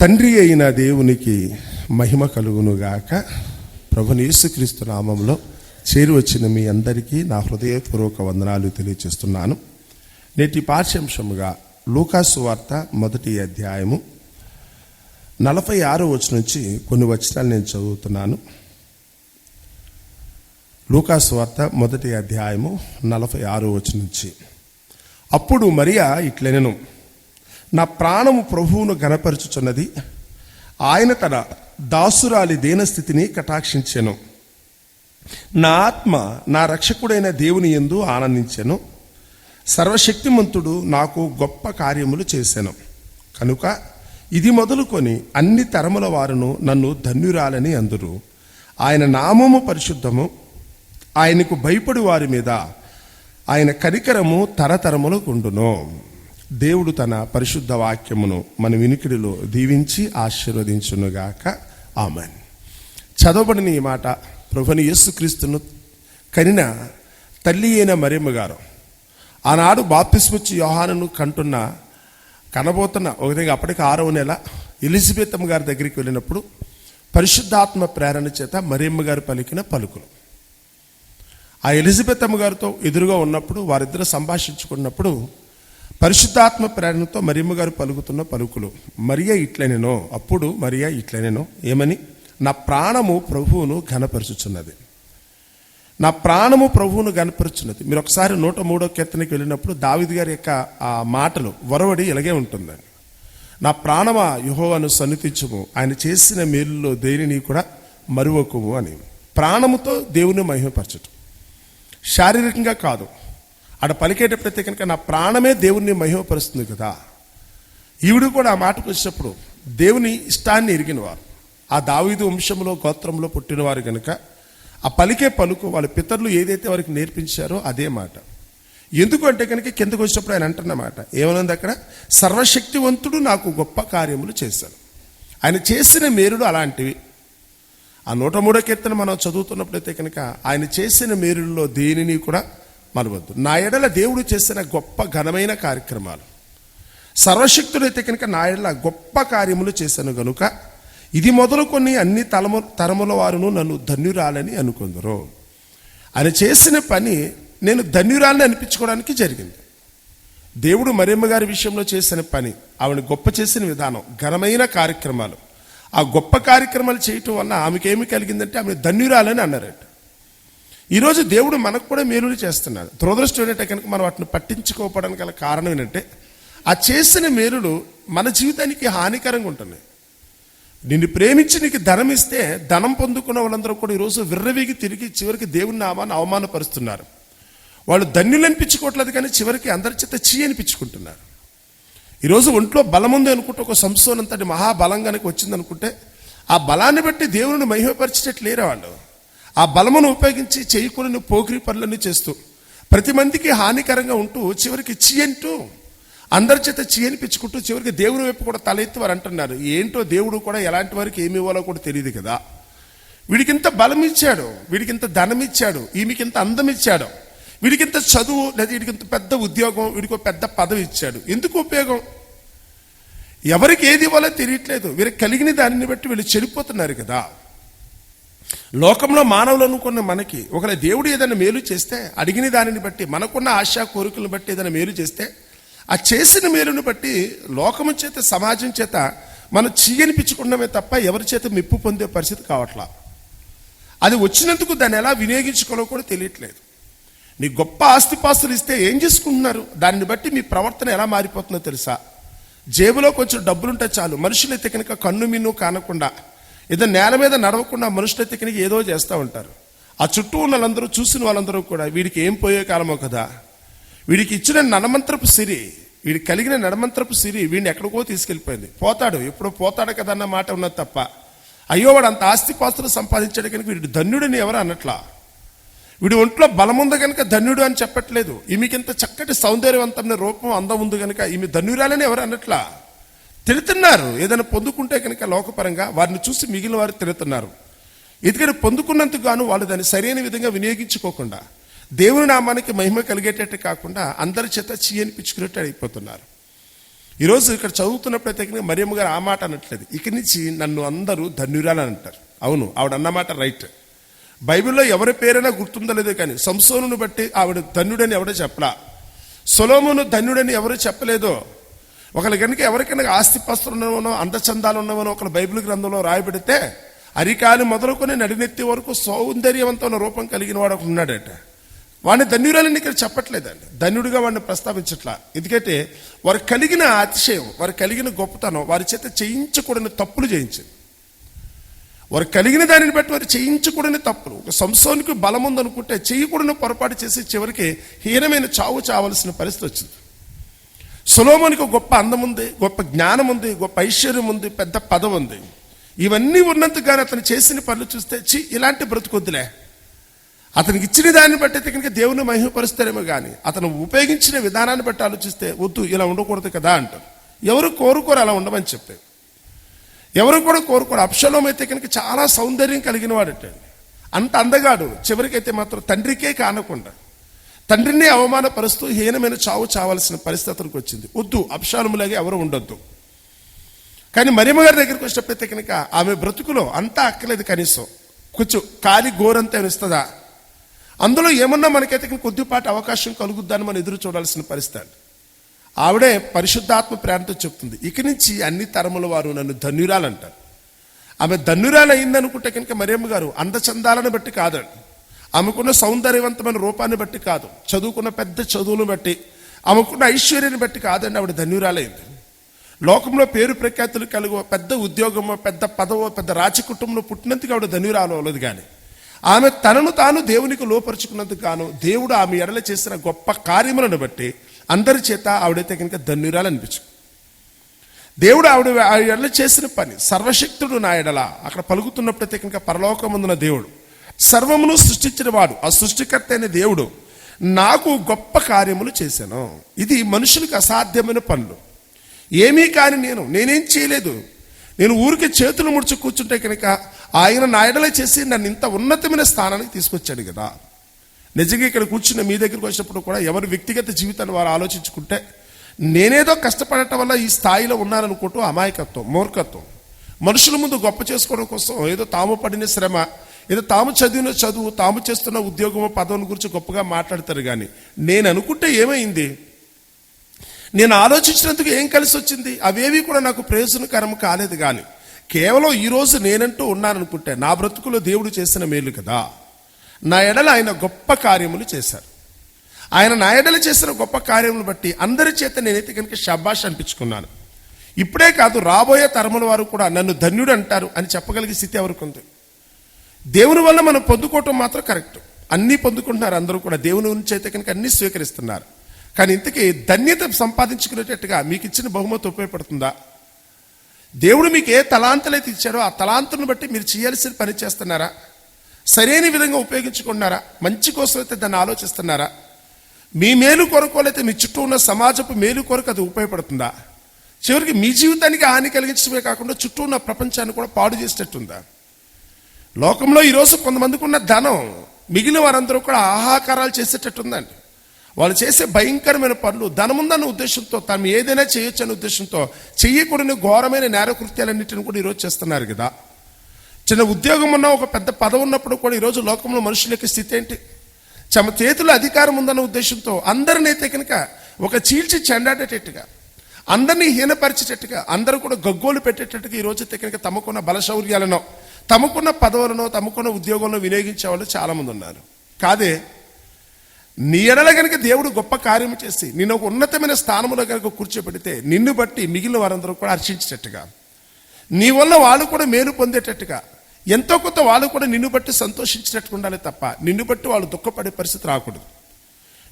తండ్రి అయిన దేవునికి మహిమ కలుగునుగాక. ప్రభుని యేసుక్రీస్తు నామంలో చేరి వచ్చిన మీ అందరికీ నా హృదయపూర్వక వందనాలు తెలియజేస్తున్నాను నేటి పాఠ్యాంశముగా లూకాసు వార్త మొదటి అధ్యాయము నలభై ఆరో వచ్చి నుంచి కొన్ని వచనాలు నేను చదువుతున్నాను. లూకాసు వార్త మొదటి అధ్యాయము నలభై ఆరో వచ్చి నుంచి. అప్పుడు మరియా ఇట్లనెను నా ప్రాణము ప్రభువును గనపరుచుచున్నది ఆయన తన దాసురాలి దీనస్థితిని కటాక్షించెను. నా ఆత్మ నా రక్షకుడైన దేవుని ఎందు ఆనందించెను. సర్వశక్తిమంతుడు నాకు గొప్ప కార్యములు చేశాను కనుక ఇది మొదలుకొని అన్ని తరముల వారును నన్ను ధన్యురాలని అందురు. ఆయన నామము పరిశుద్ధము. ఆయనకు భయపడి వారి మీద ఆయన కరికరము తరతరములకు ఉండును దేవుడు తన పరిశుద్ధ వాక్యమును మన వినికిడిలో దీవించి ఆశీర్వదించునుగాక. ఆమెన్. చదవబడిన ఈ మాట ప్రభుని యేసుక్రీస్తును కనిన తల్లి అయిన మరియమ్మ గారు. ఆనాడు బాప్తిస్మిచ్చి యోహానును కంటున్న కనబోతున్న ఒక విధంగా అప్పటికి ఆరవ నెల ఎలిజబెత్తమ్మ గారి దగ్గరికి వెళ్ళినప్పుడు పరిశుద్ధాత్మ ప్రేరణ చేత మరియమ్మ గారు పలికిన పలుకులు. ఆ ఎలిజబెత్ అమ్మ గారితో ఎదురుగా ఉన్నప్పుడు వారిద్దరు సంభాషించుకున్నప్పుడు పరిశుద్ధాత్మ ప్రేరణతో మరియమ్మ గారు పలుకుతున్న పలుకులు. మరియ ఇట్లనేనో అప్పుడు మరియ ఇట్లనేనో ఏమని? నా ప్రాణము ప్రభువును ఘనపరుచుచున్నది. నా ప్రాణము ప్రభువును ఘనపరుచున్నది. మీరు ఒకసారి నూట మూడో కీర్తనకి వెళ్ళినప్పుడు దావిద్ గారి యొక్క ఆ మాటలు వరవడి ఇలాగే ఉంటుందండి నా ప్రాణమా యుహోవను సన్నిధించము. ఆయన చేసిన మేలులో దేనిని కూడా మరువకుము అని. ప్రాణముతో దేవుని మహిమపరచటం. శారీరకంగా కాదు. ఆడ పలికేటప్పుడైతే కనుక నా ప్రాణమే దేవుణ్ణి మహిమపరుస్తుంది కదా. ఈవిడు కూడా ఆ మాటకు వచ్చినప్పుడు దేవుని ఇష్టాన్ని ఎరిగినవారు. ఆ దావీదు వంశంలో గోత్రంలో పుట్టినవారు కనుక ఆ పలికే పలుకు వాళ్ళ పితరులు ఏదైతే వారికి నేర్పించారో అదే మాట. ఎందుకు అంటే కనుక కిందకు వచ్చినప్పుడు ఆయన అంటున్నమాట ఏమనుంది అక్కడ? సర్వశక్తివంతుడు నాకు గొప్ప కార్యములు చేశాడు. ఆయన చేసిన మేరుడు అలాంటివి. ఆ నూట మూడో కీర్తన మనం చదువుతున్నప్పుడైతే కనుక ఆయన చేసిన మేరుల్లో దేనిని కూడా మనవద్దు నా ఎడల దేవుడు చేసిన గొప్ప ఘనమైన కార్యక్రమాలు. సర్వశక్తుడైతే కనుక నా ఎడల గొప్ప కార్యములు చేశాను గనుక ఇది మొదలుకొని అన్ని తలము తరముల వారును నన్ను ధన్యురాలని అనుకుందరు. ఆయన చేసిన పని నేను ధన్యురాలని అనిపించుకోవడానికి జరిగింది. దేవుడు మరేమ్మ గారి విషయంలో చేసిన పని ఆవిడ గొప్ప చేసిన విధానం ఘనమైన కార్యక్రమాలు. ఆ గొప్ప కార్యక్రమాలు చేయటం వల్ల ఆమెకేమి ఏమి కలిగిందంటే ఆమె ధన్యురాలని అన్నారట. ఈరోజు దేవుడు మనకు కూడా మేలులు చేస్తున్నాడు. దురదృష్టం ఏంటంటే కనుక మనం వాటిని పట్టించుకోకపోవడానికి గల కారణం ఏంటంటే ఆ చేసిన మేలులు మన జీవితానికి హానికరంగా ఉంటున్నాయి నిన్ను ప్రేమించి నీకు ధనం ఇస్తే ధనం పొందుకున్న వాళ్ళందరూ కూడా ఈరోజు విర్రవీగి తిరిగి చివరికి దేవుని నామాన్ని అవమానపరుస్తున్నారు. వాళ్ళు ధన్యులు అనిపించుకోవట్లేదు కానీ చివరికి అందరి చేత చీ అనిపించుకుంటున్నారు. ఈరోజు ఒంట్లో బలం ఉంది అనుకుంటే ఒక సంస్థనంతటి మహాబలం కనుక వచ్చిందనుకుంటే ఆ బలాన్ని బట్టి దేవుని మహిమపరిచేటట్లు లేరే వాళ్ళు ఆ బలమును ఉపయోగించి చేయకూడని పోకిరి పనులన్నీ చేస్తూ ప్రతి మందికి హానికరంగా ఉంటూ చివరికి చీ అంటూ అందరి చేత చీ అనిపించుకుంటూ చివరికి దేవుని వైపు కూడా తలెత్తి వారు అంటున్నారు. ఏంటో దేవుడు కూడా ఎలాంటి వారికి ఏమి ఇవ్వాలో కూడా తెలియదు కదా. వీడికింత బలం ఇచ్చాడు వీడికింత ధనం ఇచ్చాడు ఈమెకింత అందం ఇచ్చాడు వీడికింత చదువు లేదా వీడికింత పెద్ద ఉద్యోగం వీడికి పెద్ద పదవి ఇచ్చాడు. ఎందుకు ఉపయోగం? ఎవరికి ఏది ఇవ్వాలో తెలియట్లేదు. వీరికి కలిగిన దానిని బట్టి వీళ్ళు చెడిపోతున్నారు కదా. లోకంలో మానవులు అనుకున్న మనకి ఒకవేళ దేవుడు ఏదైనా మేలు చేస్తే అడిగిన దానిని బట్టి మనకున్న ఆశా కోరికలను బట్టి ఏదైనా మేలు చేస్తే ఆ చేసిన మేలును బట్టి లోకము చేత సమాజం చేత మనం చీయనిపించుకున్నామే తప్ప ఎవరి చేత మెప్పు పొందే పరిస్థితి కావట్లా. అది వచ్చినందుకు దాన్ని ఎలా వినియోగించుకోవాలో కూడా తెలియట్లేదు. నీ గొప్ప ఆస్తిపాస్తులు ఇస్తే ఏం చేసుకుంటున్నారు? దాన్ని బట్టి మీ ప్రవర్తన ఎలా మారిపోతుందో తెలుసా? జేబులో కొంచెం డబ్బులుంటే చాలు. మనుషులైతే కనుక కన్ను మిన్ను కానకుండా ఏదో నేల మీద నడవకుండా మనుషులైతే కనుక ఏదో చేస్తూ ఉంటారు. ఆ చుట్టూ ఉన్న వాళ్ళందరూ చూసిన వాళ్ళందరూ కూడా వీడికి ఏం పోయే కాలమో కదా. వీడికి ఇచ్చిన నడమంత్రపు సిరి వీడికి కలిగిన నడమంత్రపు సిరి వీడిని ఎక్కడికో తీసుకెళ్ళిపోయింది. పోతాడు ఎప్పుడో పోతాడు కదా అన్న మాట ఉన్నది తప్ప. అయ్యో వాడు అంత ఆస్తిపాస్తులు సంపాదించాడు కనుక వీడు ధన్యుడిని ఎవరు అన్నట్లా వీడి ఒంట్లో బలం ఉంది కనుక ధన్యుడు అని చెప్పట్లేదు. ఈమెకింత చక్కటి సౌందర్యవంతమైన రూపం అందం ఉంది కనుక ఈమె ధన్యురాలని ఎవరు అన్నట్లా తిడుతున్నారు. ఏదైనా పొందుకుంటే కనుక లోకపరంగా వారిని చూసి మిగిలిన వారు తిడుతున్నారు. ఎందుకంటే పొందుకున్నందుకు గాను వాళ్ళు దాన్ని సరైన విధంగా వినియోగించుకోకుండా దేవుని నామానికి మహిమ కలిగేటట్టు కాకుండా అందరి చేత చీయని అనిపించుకున్నట్టు అయిపోతున్నారు. ఈరోజు ఇక్కడ చదువుతున్నప్పుడైతే కనుక మరియమ్మ గారు ఆ మాట అనట్లేదు. ఇక్కడి నుంచి నన్ను అందరూ ధన్యురాలు అని అంటారు. అవును ఆవిడ అన్నమాట రైట్. బైబిల్లో ఎవరి పేరైనా గుర్తుందో లేదో కానీ సంసోనుని బట్టి ఆవిడ ధన్యుడని ఎవడో చెప్పలా? సొలోమును ధన్యుడని ఎవరు చెప్పలేదో? ఒకరి కనుక ఎవరికైనా ఆస్తిపస్తులు ఉన్నవనో అందచందాలు ఉన్నవనో ఒకరు బైబిల్ గ్రంథంలో రాయబడితే అరికాలు మొదలుకొని నడినెత్తి వరకు సౌందర్యవంతమైన రూపం కలిగిన వాడు ఒకడు ఉన్నాడట. వాడిని ధన్యురాలని ఇక్కడ చెప్పట్లేదండి. ధన్యుడిగా వాడిని ప్రస్తావించట్లా. ఎందుకంటే వారు కలిగిన అతిశయం వారు కలిగిన గొప్పతనం వారి చేత చేయించకూడని తప్పులు చేయించింది. వారు కలిగిన దానిని బట్టి వారు చేయించకూడని తప్పులు. ఒక సంస్థానికి బలం ఉందనుకుంటే చేయకూడని పొరపాటు చేసి చివరికి హీనమైన చావు చావలసిన పరిస్థితి వచ్చింది. సులోమునికి గొప్ప అందం ఉంది గొప్ప జ్ఞానం ఉంది గొప్ప ఐశ్వర్యం ఉంది పెద్ద పదవి ఉంది ఇవన్నీ ఉన్నంతగానే అతను చేసిన పనులు చూస్తే చి ఇలాంటి బ్రతుకొద్దులే. అతనికి ఇచ్చిన దాన్ని బట్టి అయితే కనుక దేవుని మహిమపరుస్తారేమో కానీ అతను ఉపయోగించిన విధానాన్ని బట్టి ఆలోచిస్తే వద్దు ఇలా ఉండకూడదు కదా అంటారు ఎవరు కోరుకోరు అలా ఉండమని చెప్పారు ఎవరు కూడా కోరుకోరు. అప్షలోం అయితే కనుక చాలా సౌందర్యం కలిగిన వాడటండి అంత అందగాడు. చివరికైతే మాత్రం తండ్రికే కానకుండా. తండ్రిని అవమానపరుస్తూ హీనమైన చావు చావాల్సిన పరిస్థితులకు వచ్చింది. వద్దు అప్షాలములాగే ఎవరు ఉండొద్దు. కానీ మరియమ్మ గారి దగ్గరికి వచ్చినప్పుడైతే కనుక ఆమె బ్రతుకులో అంతా అక్కలేదు కనీసం. కొంచెం కాలి గోరంతా ఇస్తుందా అందులో ఏమన్నా మనకైతే కొద్దిపాటి అవకాశం కలుగుద్దని మనం ఎదురు చూడాల్సిన పరిస్థితి ఆవిడే పరిశుద్ధాత్మ ప్రేరణతో చెప్తుంది ఇక నుంచి అన్ని తరముల వారు నన్ను ధన్యురాలంటారు. ఆమె ధన్యురాలు అయిందనుకుంటే కనుక మరియమ్మ గారు అందచందాలను బట్టి కాదండి. ఆమెకున్న సౌందర్యవంతమైన రూపాన్ని బట్టి కాదు చదువుకున్న పెద్ద చదువులను బట్టి ఆమెకున్న ఐశ్వర్యాన్ని బట్టి కాదండి ఆవిడ ధన్యురాలైంది. లోకంలో పేరు ప్రఖ్యాతులు కలుగు పెద్ద ఉద్యోగమో పెద్ద పదవో పెద్ద రాజ కుటుంబంలో పుట్టినందుకు ఆవిడ ధన్యురాలు కానీ ఆమె తనను తాను దేవునికి లోపరుచుకున్నందుకు గాను దేవుడు ఆమె ఎడల చేసిన గొప్ప కార్యములను బట్టి అందరి చేత ఆవిడైతే కనుక ధన్యురాలు అనిపించు దేవుడు ఆవిడ ఆ ఎడల చేసిన పని సర్వశక్తుడు నా ఎడల అక్కడ పలుకుతున్నప్పుడైతే కనుక పరలోకమందున దేవుడు. సర్వమును సృష్టించిన వాడు ఆ సృష్టికర్త అయిన దేవుడు నాకు గొప్ప కార్యములు చేశాను. ఇది మనుషులకు అసాధ్యమైన పనులు. ఏమీ కాని నేను నేనేం చేయలేదు. నేను ఊరికి చేతులు ముడుచు కూర్చుంటే కనుక ఆయన నాయడలే చేసి నన్ను ఇంత ఉన్నతమైన స్థానానికి తీసుకొచ్చాడు కదా. నిజంగా ఇక్కడ కూర్చున్న మీ దగ్గరికి వచ్చినప్పుడు కూడా ఎవరి వ్యక్తిగత జీవితాన్ని వారు ఆలోచించుకుంటే నేనేదో కష్టపడటం వల్ల ఈ స్థాయిలో ఉన్నాననుకుంటూ అమాయకత్వం మూర్ఖత్వం. మనుషుల ముందు గొప్ప చేసుకోవడం కోసం ఏదో తాము పడిన శ్రమ ఏదో తాము చదివిన చదువు తాము చేస్తున్న ఉద్యోగము పదవిని గురించి గొప్పగా మాట్లాడతారు కానీ నేను అనుకుంటే ఏమైంది? నేను ఆలోచించినందుకు ఏం కలిసి వచ్చింది? అవేవి కూడా నాకు ప్రయోజనకరం కాలేదు కానీ కేవలం ఈరోజు నేనంటూ ఉన్నాననుకుంటే నా బ్రతుకులో దేవుడు చేసిన మేలు కదా. నా ఎడల ఆయన గొప్ప కార్యములు చేశారు. ఆయన నా ఎడల చేసిన గొప్ప కార్యములు బట్టి అందరి చేత నేనైతే కనుక షబాష్ అనిపించుకున్నాను. ఇప్పుడే కాదు రాబోయే తరముల వారు కూడా నన్ను ధన్యుడు అంటారు అని చెప్పగలిగే స్థితి ఎవరికి ఉంది? దేవుని వల్ల మనం పొందుకోవటం మాత్రం కరెక్ట్. అన్నీ పొందుకుంటున్నారు అందరూ కూడా. దేవుని నుంచి అయితే కనుక అన్ని స్వీకరిస్తున్నారు. కానీ ఇంతకీ ధన్యత సంపాదించుకునేటట్టుగా మీకు ఇచ్చిన బహుమతి ఉపయోగపడుతుందా? దేవుడు మీకు ఏ తలాంతలైతే ఇచ్చాడో ఆ తలాంతులను బట్టి మీరు చేయాల్సిన పని చేస్తున్నారా? సరైన విధంగా ఉపయోగించుకుంటున్నారా? మంచి కోసం అయితే దాన్ని ఆలోచిస్తున్నారా? మీ మేలు కొరకోలైతే మీ చుట్టూ ఉన్న సమాజపు మేలు కొరకు అది ఉపయోగపడుతుందా? చివరికి మీ జీవితానికి హాని కలిగించడమే కాకుండా చుట్టూ ఉన్న ప్రపంచాన్ని కూడా పాడు చేసేటట్టుందా? లోకంలో ఈరోజు కొంతమందికి ఉన్న ధనం మిగిలిన వారందరూ కూడా ఆహాకారాలు చేసేటట్టుందండి. వాళ్ళు చేసే భయంకరమైన పనులు ధనముందన్న ఉద్దేశంతో తాము ఏదైనా చేయొచ్చు అనే ఉద్దేశంతో చెయ్యకూడని ఘోరమైన నేరకృత్యాలన్నింటిని కూడా ఈరోజు చేస్తున్నారు కదా. చిన్న ఉద్యోగం ఉన్న ఒక పెద్ద పదవి ఉన్నప్పుడు కూడా ఈరోజు లోకంలో మనుషుల యొక్క స్థితి ఏంటి? తమ చేతిలో అధికారం ఉందన్న ఉద్దేశంతో అందరినైతే కనుక ఒక చీల్చి చెండాడేటట్టుగా అందరినీ హీనపరిచేటట్టుగా అందరూ కూడా గగ్గోలు పెట్టేటట్టుగా ఈరోజు అయితే కనుక తమకున్న బలశౌర్యాలను తమకున్న పదవులను తమకున్న ఉద్యోగంలో వినియోగించే వాళ్ళు చాలామంది ఉన్నారు. కాదే నీ ఎడల కనుక దేవుడు గొప్ప కార్యం చేసి నేను ఒక ఉన్నతమైన స్థానంలో కనుక కూర్చోబెడితే నిన్ను బట్టి మిగిలిన వారందరూ కూడా హర్షించేటట్టుగా. నీ వల్ల వాళ్ళు కూడా మేలు పొందేటట్టుగా. ఎంతో కొంత వాళ్ళు కూడా నిన్ను బట్టి సంతోషించినట్టుగా ఉండాలి తప్ప నిన్ను బట్టి వాళ్ళు దుఃఖపడే పరిస్థితి రాకూడదు.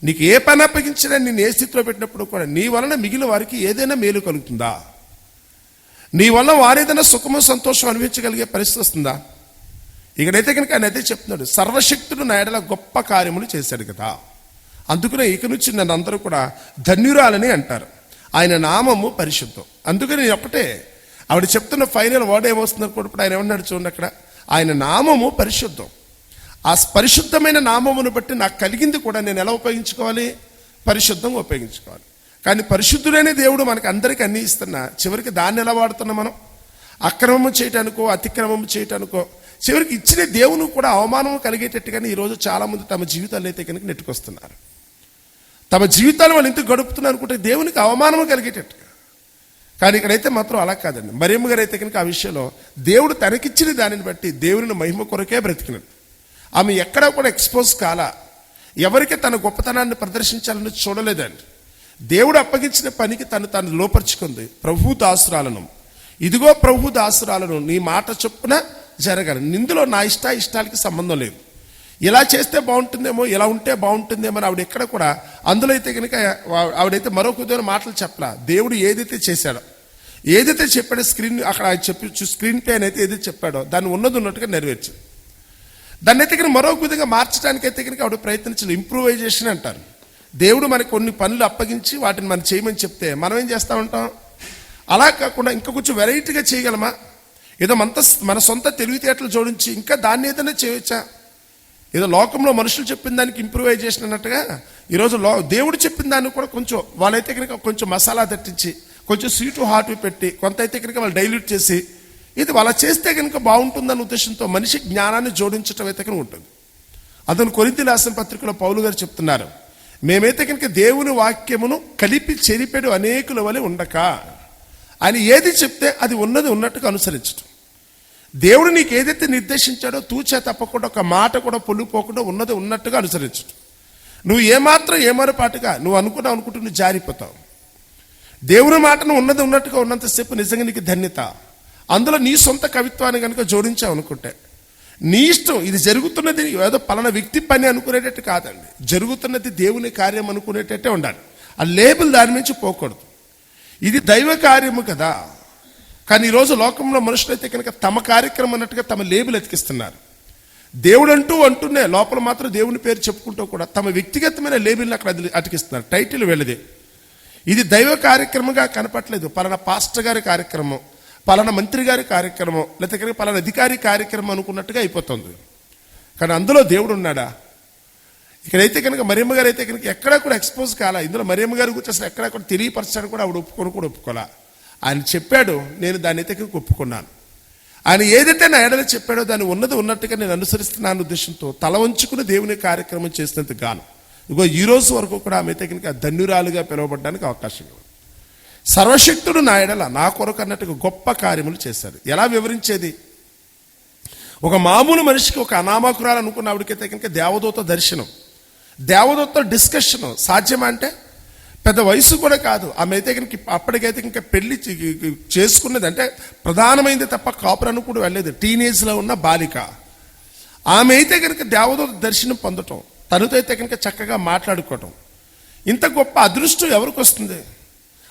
నీకు ఏ పని అప్పగించినా నిన్ను ఏ స్థితిలో పెట్టినప్పుడు కూడా నీ వలన మిగిలిన వారికి ఏదైనా మేలు కలుగుతుందా? నీ వల్ల వారేదైనా సుఖము సంతోషం అనిపించగలిగే పరిస్థితి వస్తుందా? ఇక్కడైతే కనుక ఆయన అయితే చెప్తున్నాడు సర్వశక్తుడు నాయడల గొప్ప కార్యములు చేశాడు కదా. అందుకనే ఇక నుంచి నన్ను అందరూ కూడా ధన్యురాలని అంటారు. ఆయన నామము పరిశుద్ధం. అందుకని నేను ఒకటే ఆవిడ చెప్తున్న ఫైనల్ వర్డ్ ఏమొస్తుంది కూడా ఆయన ఏమన్నాడు చూడండి అక్కడ. ఆయన నామము పరిశుద్ధం. ఆ పరిశుద్ధమైన నామమును బట్టి నాకు కలిగింది కూడా నేను ఎలా ఉపయోగించుకోవాలి? పరిశుద్ధంగా ఉపయోగించుకోవాలి. కానీ పరిశుద్ధుడైన దేవుడు మనకు అందరికీ అన్ని ఇస్తున్నా. చివరికి దాన్ని ఎలా వాడుతున్నాం మనం? అక్రమము చేయటానికో అతిక్రమము చేయటానికో. చివరికి ఇచ్చిన దేవుని కూడా అవమానం కలిగేటట్టుగానే ఈరోజు చాలామంది తమ జీవితాలు అయితే కనుక నెట్టుకొస్తున్నారు. తమ జీవితాలు వాళ్ళు ఇంత గడుపుతున్నారు అనుకుంటే దేవునికి అవమానం కలిగేటట్టుగా. కానీ ఇక్కడైతే మాత్రం అలా కాదండి. మరియమ్మ గారు అయితే కనుక ఆ విషయంలో దేవుడు తనకిచ్చిన దానిని బట్టి దేవుని మహిమ కొరకే బ్రతికినది ఆమె ఎక్కడా కూడా ఎక్స్పోజ్ కాలా. ఎవరికి తన గొప్పతనాన్ని ప్రదర్శించాలని చూడలేదండి. దేవుడు అప్పగించిన పనికి తను తను లోపరుచుకుంది. ప్రభు దాసురాలను. ఇదిగో ప్రభు దాసురాలను నీ మాట చొప్పున జరగను. ఇందులో నా ఇష్ట ఇష్టాలకి సంబంధం లేదు. ఇలా చేస్తే బాగుంటుందేమో ఇలా ఉంటే బాగుంటుందేమో అని ఆవిడ ఎక్కడ కూడా అందులో అయితే కనుక ఆవిడైతే మరొక ఉదయం మాటలు చెప్పలా. దేవుడు ఏదైతే చేశాడో ఏదైతే చెప్పాడో స్క్రీన్ అక్కడ ఆయన చెప్పి స్క్రీన్ ప్లే అయితే ఏదైతే చెప్పాడో దాన్ని ఉన్నది ఉన్నట్టుగా నెరవేర్చింది దాన్ని అయితే కనుక మరొక విధంగా మార్చడానికి అయితే కనుక ఆవిడ ప్రయత్నించాలి ఇంప్రూవైజేషన్ అంటారు. దేవుడు మనకి కొన్ని పనులు అప్పగించి వాటిని మనం చేయమని చెప్తే మనం ఏం చేస్తూ ఉంటాం? అలా కాకుండా ఇంకా కొంచెం వెరైటీగా చేయగలమా? ఏదో మన మన సొంత తెలివితేటలు జోడించి ఇంకా దాన్ని ఏదైనా చేయొచ్చా? ఏదో లోకంలో మనుషులు చెప్పిన దానికి ఇంప్రూవైజేషన్ అన్నట్టుగా ఈరోజు లో దేవుడు చెప్పిన దాన్ని కూడా కొంచెం వాళ్ళైతే కనుక కొంచెం మసాలా తట్టించి కొంచెం స్వీటు హాట్ పెట్టి కొంత అయితే కనుక వాళ్ళు డైల్యూట్ చేసి ఇది వాళ్ళ చేస్తే కనుక బాగుంటుందన్న ఉద్దేశంతో మనిషి జ్ఞానాన్ని జోడించడం అయితే కనుక ఉంటుంది. అతను కొరింతి రాసిన పత్రికలో పౌలు గారు చెప్తున్నారు. మేమైతే కనుక దేవుని వాక్యమును కలిపి చెరిపెడు అనేకుల వలె ఉండక. ఆయన ఏది చెప్తే అది ఉన్నది ఉన్నట్టుగా అనుసరించడం దేవుడు నీకు ఏదైతే నిర్దేశించాడో తూచే తప్పకుండా ఒక మాట కూడా పొల్లిపోకుండా ఉన్నది ఉన్నట్టుగా అనుసరించడం నువ్వు ఏమాత్రం ఏమరపాటుగా నువ్వు అనుకున్నావు అనుకుంటూ నువ్వు జారిపోతావు. దేవుని మాటను ఉన్నది ఉన్నట్టుగా ఉన్నంతసేపు నిజంగా నీకు ధన్యత. అందులో నీ సొంత కవిత్వాన్ని కనుక జోడించావు అనుకుంటే నీ ఇష్టం ఇది జరుగుతున్నది ఏదో పలానా వ్యక్తి పని అనుకునేటట్టు కాదండి. జరుగుతున్నది దేవుని కార్యం అనుకునేటట్టే ఉండాలి. ఆ లేబుల్ దాని నుంచి పోకూడదు. ఇది దైవ కార్యము కదా. కానీ ఈరోజు లోకంలో మనుషులైతే కనుక తమ కార్యక్రమం అన్నట్టుగా తమ లేబుల్ ఎతికిస్తున్నారు. దేవుడు అంటూ అంటూనే లోపల మాత్రం దేవుని పేరు చెప్పుకుంటూ కూడా తమ వ్యక్తిగతమైన లేబుల్ని అక్కడ అతికిస్తున్నారు. టైటిల్ వెళ్ళదే. ఇది దైవ కార్యక్రమంగా కనపట్లేదు పలానా పాస్టర్ గారి కార్యక్రమం. పలానా మంత్రి గారి కార్యక్రమం లేకపోతే కనుక పలానా అధికారి కార్యక్రమం అనుకున్నట్టుగా అయిపోతుంది. కానీ అందులో దేవుడు ఉన్నాడా? ఇక్కడైతే కనుక మరియమ్మ గారు అయితే కనుక ఎక్కడా కూడా ఎక్స్పోజ్ కాలా? ఇందులో మరియమ్మ గారి గురించి అసలు ఎక్కడా కూడా తెలియపరచడానికి కూడా ఆవిడ ఒప్పుకొని కూడా ఒప్పుకోలే. ఆయన చెప్పాడు నేను దాన్ని అయితే కనుక ఒప్పుకున్నాను. ఆయన ఏదైతే నా ఎడల చెప్పాడో దాన్ని ఉన్నది ఉన్నట్టుగా నేను అనుసరిస్తున్నాను ఉద్దేశంతో తల వంచుకుని దేవుని కార్యక్రమం చేసినందుకు గాను. ఇగో ఈ రోజు వరకు కూడా ఆమె అయితే కనుక ధన్యురాలుగా పిలువబడడానికి అవకాశం ఉంది సర్వశక్తుడు నా ఎడల నా కొరకు అన్నట్టుగా గొప్ప కార్యములు చేశాడు. ఎలా వివరించేది? ఒక మామూలు మనిషికి ఒక అనామకురాలు అనుకున్న ఆవిడకైతే కనుక దేవదూత దర్శనం. దేవదూత డిస్కషన్ సాధ్యమా అంటే? పెద్ద వయసు కూడా కాదు. ఆమె అయితే కనుక అప్పటికైతే ఇంకా పెళ్ళి చేసుకున్నది అంటే ప్రధానమైంది తప్ప కాపురానికి కూడా వెళ్ళలేదు. టీనేజ్లో ఉన్న బాలిక. ఆమె అయితే కనుక దేవదూత దర్శనం పొందటం. తనతో అయితే కనుక చక్కగా మాట్లాడుకోవటం. ఇంత గొప్ప అదృష్టం ఎవరికి వస్తుంది?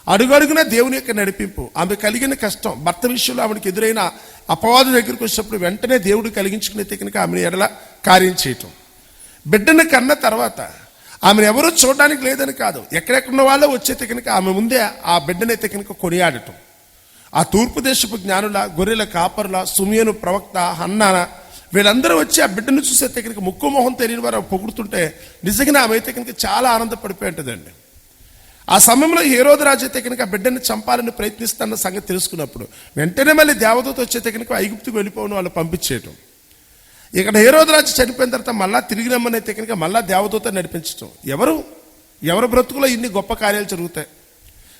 అడుగడుగున దేవుని యొక్క నడిపింపు ఆమె కలిగిన కష్టం భర్త విషయంలో ఆమెకి ఎదురైన అపవాదు దగ్గరికి వచ్చినప్పుడు వెంటనే దేవుడు కలిగించుకునే కనుక ఆమెను ఎడల కార్యం చేయటం. బిడ్డను కన్న తర్వాత ఆమెను ఎవరూ చూడడానికి లేదని కాదు ఎక్కడెక్కడున్న వాళ్ళో వచ్చే కనుక ఆమె ముందే ఆ బిడ్డనైతే కనుక కొనియాడటం. ఆ తూర్పు దేశపు జ్ఞానుల గొర్రెల కాపరుల సుమియను ప్రవక్త హన్నాన వీళ్ళందరూ వచ్చి ఆ బిడ్డను చూసే కనుక ముక్కు మొహం తెలియని వారు పొగుడుతుంటే నిజంగా ఆమె అయితే కనుక చాలా ఆనందపడిపోయి ఉంటుందండి. ఆ సమయంలో హేరోదు రాజు కనుక ఆ బిడ్డని చంపాలని ప్రయత్నిస్తున్న సంగతి తెలుసుకున్నప్పుడు వెంటనే మళ్ళీ దేవదూత వచ్చేతే కనుక ఐగుప్తుకు వెళ్ళిపోవడం వాళ్ళు పంపించేయటం. ఇక్కడ హేరోదు రాజు చనిపోయిన తర్వాత మళ్ళా తిరిగి రమ్మని అయితే కనుక మళ్ళా దేవదూత నడిపించటం. ఎవరు? ఎవరి బ్రతుకులో ఇన్ని గొప్ప కార్యాలు జరుగుతాయి?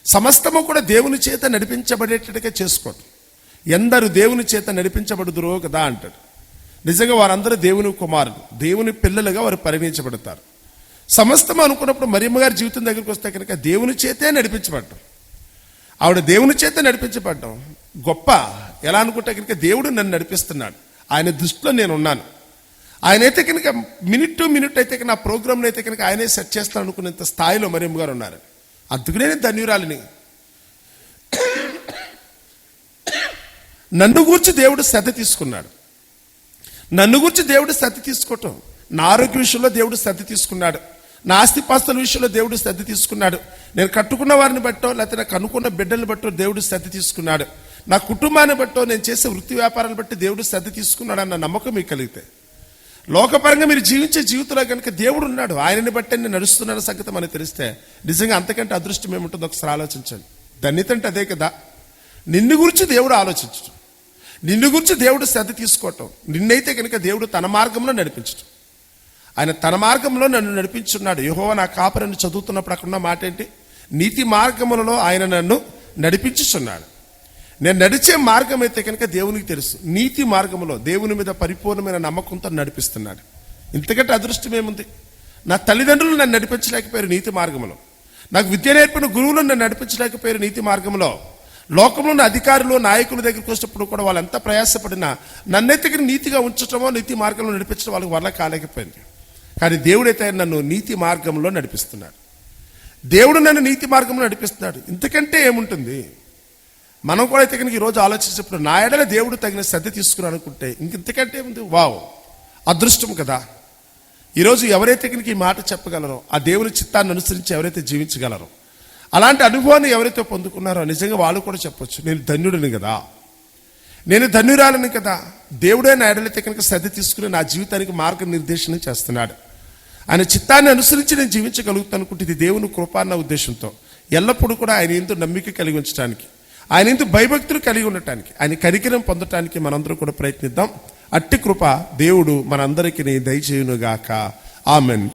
సమస్తము కూడా దేవుని చేత నడిపించబడేటట్టుగా చేసుకోవటం. ఎందరు దేవుని చేత నడిపించబడుదురో కదా అంటాడు. నిజంగా వారందరూ దేవుని కుమారులు. దేవుని పిల్లలుగా వారు పరిగణించబడతారు. సమస్తం అనుకున్నప్పుడు మరియమ్మ గారి జీవితం దగ్గరికి వస్తే కనుక దేవుని చేతే నడిపించబడ్డం. ఆవిడ దేవుని చేత నడిపించబడ్డం. గొప్ప ఎలా అనుకుంటే కనుక దేవుడు నన్ను నడిపిస్తున్నాడు. ఆయన దృష్టిలో నేను ఉన్నాను ఆయన అయితే కనుక మినిట్ టు మినిట్ అయితే నా ప్రోగ్రామ్ని అయితే కనుక ఆయనే సెట్ చేస్తాను అనుకునేంత స్థాయిలో మరియమ్మ గారు ఉన్నారు. అందుకునే ధన్యురాలిని. నన్ను గూర్చి దేవుడు శ్రద్ధ తీసుకున్నాడు. నన్ను గూర్చి దేవుడు శ్రద్ధ తీసుకోవటం నా ఆరోగ్య విషయంలో దేవుడు శ్రద్ధ తీసుకున్నాడు. నా ఆస్తిపాస్తుల విషయంలో దేవుడు శ్రద్ధ తీసుకున్నాడు. నేను కట్టుకున్న వారిని బట్టో లేకపోతే నాకు అనుకున్న బిడ్డలను బట్టో దేవుడు శ్రద్ధ తీసుకున్నాడు. నా కుటుంబాన్ని బట్టో నేను చేసే వృత్తి వ్యాపారాలు బట్టి దేవుడు శ్రద్ధ తీసుకున్నాడు అన్న నమ్మకం మీకు కలిగితే. లోకపరంగా మీరు జీవించే జీవితంలో కనుక దేవుడు ఉన్నాడు. ఆయనని బట్టే నేను నడుస్తున్నాను సంగతి మనకు తెలిస్తే నిజంగా అంతకంటే అదృష్టం ఏముంటుందో ఒకసారి ఆలోచించండి. ధన్యత అంటే అదే కదా. నిన్ను గురించి దేవుడు ఆలోచించడం. నిన్ను గురించి దేవుడు శ్రద్ధ తీసుకోవటం. నిన్నైతే కనుక దేవుడు తన మార్గంలో నడిపించడం ఆయన తన మార్గంలో నన్ను నడిపించున్నాడు. యహోవా నా కాపరిని చదువుతున్నప్పుడు అక్కడున్న మాట ఏంటి నీతి మార్గములలో ఆయన నన్ను నడిపించుచున్నాడు. నేను నడిచే మార్గం అయితే కనుక దేవునికి తెలుసు. నీతి మార్గంలో దేవుని మీద పరిపూర్ణమైన నమ్మకంతో నడిపిస్తున్నాడు. ఇంతకంటే అదృష్టం ఏముంది? నా తల్లిదండ్రులు నన్ను నడిపించలేకపోయారు నీతి మార్గంలో నాకు విద్య నేర్పిన గురువులు నన్ను నడిపించలేకపోయారు నీతి మార్గంలో లోకంలో ఉన్న అధికారులు నాయకుల దగ్గరికి వచ్చినప్పుడు కూడా వాళ్ళు ఎంత ప్రయాసపడినా నన్నైతే నీతిగా ఉంచటమో నీతి మార్గంలో నడిపించడం వాళ్ళకి వల్ల కాలేకపోయింది. కానీ దేవుడైతే నన్ను నీతి మార్గంలో నడిపిస్తున్నాడు. దేవుడు నన్ను నీతి మార్గంలో నడిపిస్తున్నాడు. ఇంతకంటే ఏముంటుంది? మనం కూడా అయితే కనుక ఈరోజు ఆలోచించినప్పుడు నా ఎడల దేవుడు తగిన శ్రద్ధ తీసుకుని అనుకుంటే ఇంక ఇంతకంటే ఏముంది? వావ్! అదృష్టం కదా! ఈరోజు ఎవరైతే కనుక ఈ మాట చెప్పగలరో ఆ దేవుని చిత్తాన్ని అనుసరించి ఎవరైతే జీవించగలరో అలాంటి అనుభవాన్ని ఎవరైతే పొందుకున్నారో నిజంగా వాళ్ళు కూడా చెప్పొచ్చు నేను ధన్యుడిని కదా! నేను ధన్యురాలని కదా! దేవుడే నా ఎడలైతే కనుక శ్రద్ధ తీసుకుని నా జీవితానికి మార్గనిర్దేశనం చేస్తున్నాడు. ఆయన చిత్తాన్ని అనుసరించి నేను జీవించగలుగుతాను అనుకుంటే ఇది దేవుని కృప అన్న ఉద్దేశంతో. ఎల్లప్పుడూ కూడా ఆయన ఎందు నమ్మిక కలిగి ఉంచడానికి ఆయన ఎందు భయభక్తులు కలిగి ఉండటానికి ఆయన కరికరం పొందటానికి మనందరం కూడా ప్రయత్నిద్దాం. అట్టి కృప దేవుడు మనందరికీ దయచేయునుగాక. ఆమెన్.